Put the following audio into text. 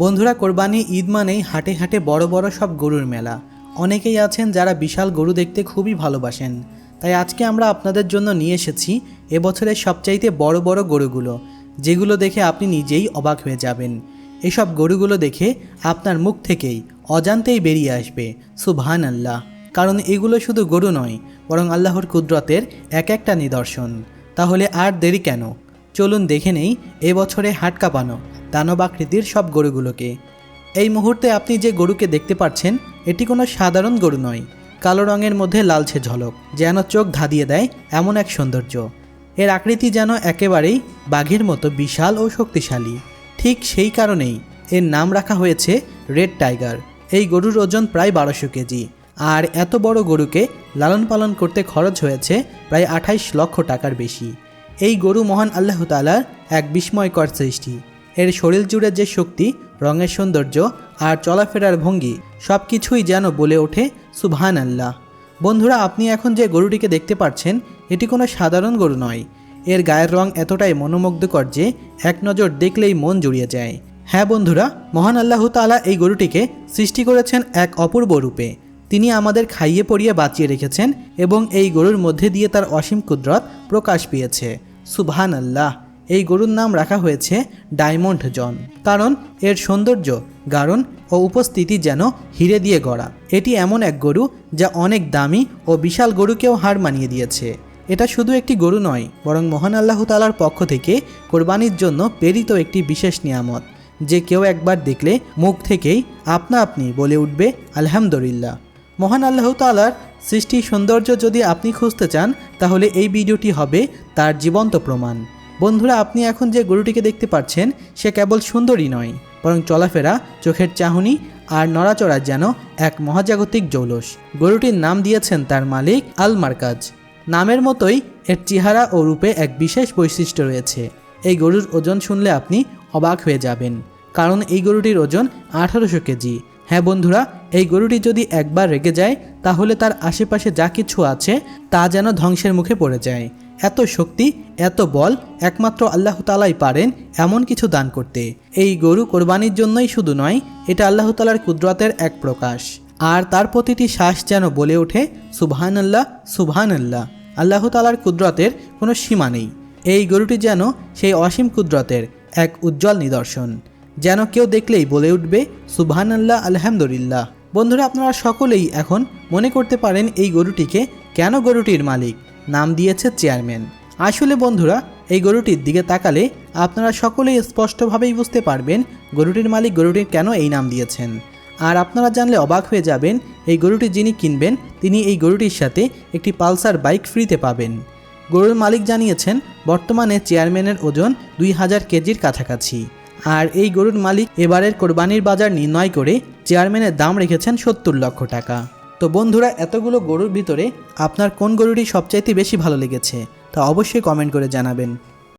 বন্ধুরা কোরবানি ঈদ মানেই হাটে হাটে বড় বড় সব গরুর মেলা। অনেকেই আছেন যারা বিশাল গরু দেখতে খুবই ভালোবাসেন। তাই আজকে আমরা আপনাদের জন্য নিয়ে এসেছি এবছরের সবচাইতে বড় বড় গরুগুলো, যেগুলো দেখে আপনি নিজেই অবাক হয়ে যাবেন। এসব গরুগুলো দেখে আপনার মুখ থেকেই অজান্তেই বেরিয়ে আসবে সুবহান আল্লাহ কারণ এগুলো শুধু গরু নয়, বরং আল্লাহর কুদরতের এক একটা নিদর্শন। তাহলে আর দেরি কেন? চলুন দেখে নেই এবছরে হাট কাঁপানো। দানবাকৃতির সব গরুগুলোকে। এই মুহূর্তে আপনি যে গরুকে দেখতে পাচ্ছেন, এটি কোনো সাধারণ গরু নয়। কালো রঙের মধ্যে লালচে ঝলক, যেন চোখ ধাঁধিয়ে দেয় এমন এক সৌন্দর্য। এর আকৃতি যেন একেবারেই বাঘের মতো বিশাল ও শক্তিশালী। ঠিক সেই কারণেই এর নাম রাখা হয়েছে রেড টাইগার। এই গরুর ওজন প্রায় বারোশো কেজি। আর এত বড় গরুকে লালন পালন করতে খরচ হয়েছে প্রায় আঠাইশ লক্ষ টাকার বেশি। এই গরু মহান আল্লাহ তালার এক বিস্ময়কর সৃষ্টি। এর শরীর জুড়ে যে শক্তি, রঙের সৌন্দর্য আর চলাফেরার ভঙ্গি সব কিছুই যেন বলে ওঠে সুবহান আল্লাহ বন্ধুরা, আপনি এখন যে গরুটিকে দেখতে পাচ্ছেন, এটি কোনো সাধারণ গরু নয়। এর গায়ের রং এতটাই মনোমুগ্ধকর যে এক নজর দেখলেই মন জুড়িয়ে যায়। হ্যাঁ বন্ধুরা, মহান আল্লাহ তাআলা এই গরুটিকে সৃষ্টি করেছেন এক অপূর্ব রূপে। তিনি আমাদের খাইয়ে পড়িয়ে বাঁচিয়ে রেখেছেন এবং এই গরুর মধ্যে দিয়ে তার অসীম কুদরত প্রকাশ পেয়েছে। সুবহান আল্লাহ এই গরুর নাম রাখা হয়েছে ডায়মন্ড জন। কারণ এর সৌন্দর্য, গারণ ও উপস্থিতি যেন হিরে দিয়ে গড়া। এটি এমন এক গরু যা অনেক দামি ও বিশাল গরুকেও হার মানিয়ে দিয়েছে। এটা শুধু একটি গরু নয়, বরং মহান আল্লাহ তালার পক্ষ থেকে কোরবানির জন্য প্রেরিত একটি বিশেষ নিয়ামত, যে কেউ একবার দেখলে মুখ থেকেই আপনা আপনি বলে উঠবে, আলহামদুলিল্লাহ। মহান আল্লাহ তালার সৃষ্টি সৌন্দর্য যদি আপনি খুঁজতে চান, তাহলে এই ভিডিওটি হবে তার জীবন্ত প্রমাণ। বন্ধুরা, আপনি এখন যে গরুটিকে দেখতে পাচ্ছেন, সে কেবল সুন্দরী নয়, বরং চলাফেরা, চোখের চাহনি আর নড়াচড়া যেন এক মহাজাগতিক জৌলস। গরুটির নাম দিয়েছেন তার মালিক আল মার্কাজ নামের মতোই এর চেহারা ও রূপে এক বিশেষ বৈশিষ্ট্য রয়েছে। এই গরুর ওজন শুনলে আপনি অবাক হয়ে যাবেন, কারণ এই গরুটির ওজন আঠারোশো কেজি। হ্যাঁ বন্ধুরা, এই গরুটি যদি একবার রেগে যায়, তাহলে তার আশেপাশে যা কিছু আছে, তা যেন ধ্বংসের মুখে পড়ে যায়। এত শক্তি, এত বল একমাত্র আল্লাহ তালাই পারেন এমন কিছু দান করতে। এই গরু কোরবানির জন্যই শুধু নয়, এটা আল্লাহ তালার কুদরতের এক প্রকাশ। আর তার প্রতিটি শ্বাস যেন বলে ওঠে সুবহান আল্লাহ সুবহান আল্লাহ আল্লাহ তালার কুদরতের কোনো সীমা নেই। এই গরুটি যেন সেই অসীম কুদরতের এক উজ্জ্বল নিদর্শন, যেন কেউ দেখলেই বলে উঠবে সুবহান আল্লাহ আলহামদুলিল্লাহ। বন্ধুরা, আপনারা সকলেই এখন মনে করতে পারেন এই গরুটিকে কেন গরুটির মালিক? নাম দিয়েছে চেয়ারম্যান। আসলে বন্ধুরা, এই গরুটির দিকে তাকালে আপনারা সকলেই স্পষ্টভাবেই বুঝতে পারবেন গরুটির মালিক গরুটির কেন এই নাম দিয়েছেন। আর আপনারা জানলে অবাক হয়ে যাবেন, এই গরুটি যিনি কিনবেন, তিনি এই গরুটির সাথে একটি পালসার বাইক ফ্রিতে পাবেন। গরুর মালিক জানিয়েছেন, বর্তমানে চেয়ারম্যানের ওজন দুই হাজার কেজির কাছাকাছি। আর এই গরুর মালিক এবারের কোরবানির বাজার নির্ণয় করে চেয়ারম্যানের দাম রেখেছেন সত্তর লক্ষ টাকা। তো বন্ধুরা, এতগুলো গরুর ভিতরে আপনার কোন গরুটি সবচাইতে বেশি ভালো লেগেছে তা অবশ্যই কমেন্ট করে জানাবেন।